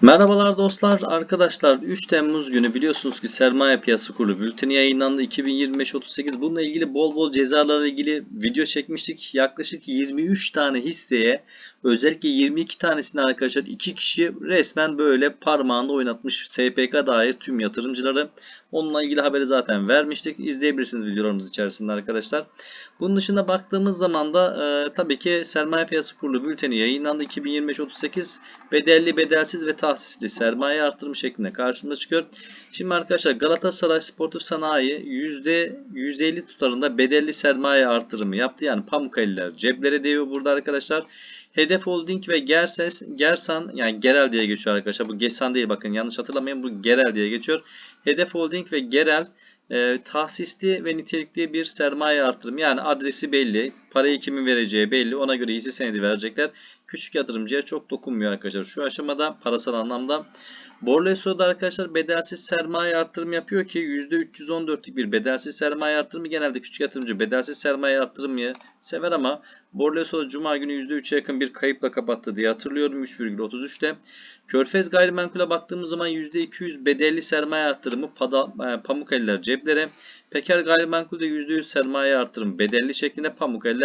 Merhabalar dostlar, arkadaşlar 3 Temmuz günü biliyorsunuz ki sermaye piyasası kurulu bülteni yayınlandı 2025-38 bununla ilgili bol bol cezalarla ilgili video çekmiştik. Yaklaşık 23 tane hisseye özellikle 22 tanesini arkadaşlar 2 kişi resmen böyle parmağında oynatmış SPK dair tüm yatırımcıları. Onunla ilgili haberi zaten vermiştik. İzleyebilirsiniz videolarımız içerisinde arkadaşlar. Bunun dışında baktığımız zaman da e, tabii ki sermaye piyasası kurulu bülteni yayınlandı 2025-38 bedelli bedelsiz ve tahsisli sermaye artırımı şeklinde karşımıza çıkıyor. Şimdi arkadaşlar Galatasaray Sportif Sanayi %150 tutarında bedelli sermaye artırımı yaptı. Yani Pamukkale'liler ceplere değiyor burada arkadaşlar. Hedef Holding ve Gerses, Gersan yani Gerel diye geçiyor arkadaşlar. Bu Gesan değil bakın yanlış hatırlamayın bu Gerel diye geçiyor. Hedef Holding ve Gerel e, tahsisli ve nitelikli bir sermaye artırımı yani adresi belli, parayı kimin vereceği belli ona göre hisse senedi verecekler. Küçük yatırımcıya çok dokunmuyor arkadaşlar. Şu aşamada parasal anlamda Borleso'da arkadaşlar bedelsiz sermaye artırımı yapıyor ki %314'lük bir bedelsiz sermaye artırımı genelde küçük yatırımcı bedelsiz sermaye artırımı sever ama Borleso Cuma günü %3'e yakın bir kayıpla kapattı diye hatırlıyorum 3,33'te. Körfez gayrimenkule baktığımız zaman %200 bedelli sermaye artırımı e, Pamukkale'ler ceplere. Peker gayrimenkulde %100 sermaye artırımı bedelli şeklinde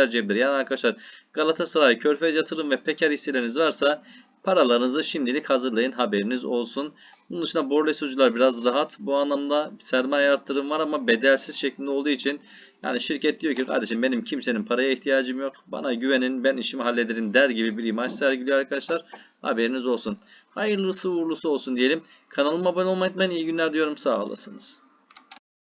Pamukkale'ler ceplere. Yani arkadaşlar Galatasaray, Körfez yatırım ve Peker hisseleriniz varsa paralarınızı şimdilik hazırlayın haberiniz olsun. Bunun dışında borlesocular biraz rahat. Bu anlamda sermaye artırım var ama bedelsiz şeklinde olduğu için yani şirket diyor ki kardeşim benim kimsenin paraya ihtiyacım yok. Bana güvenin ben işimi hallederim der gibi bir imaj sergiliyor arkadaşlar. Haberiniz olsun. Hayırlısı uğurlusu olsun diyelim. Kanalıma abone olmayı unutmayın. İyi günler diyorum. Sağ olasınız.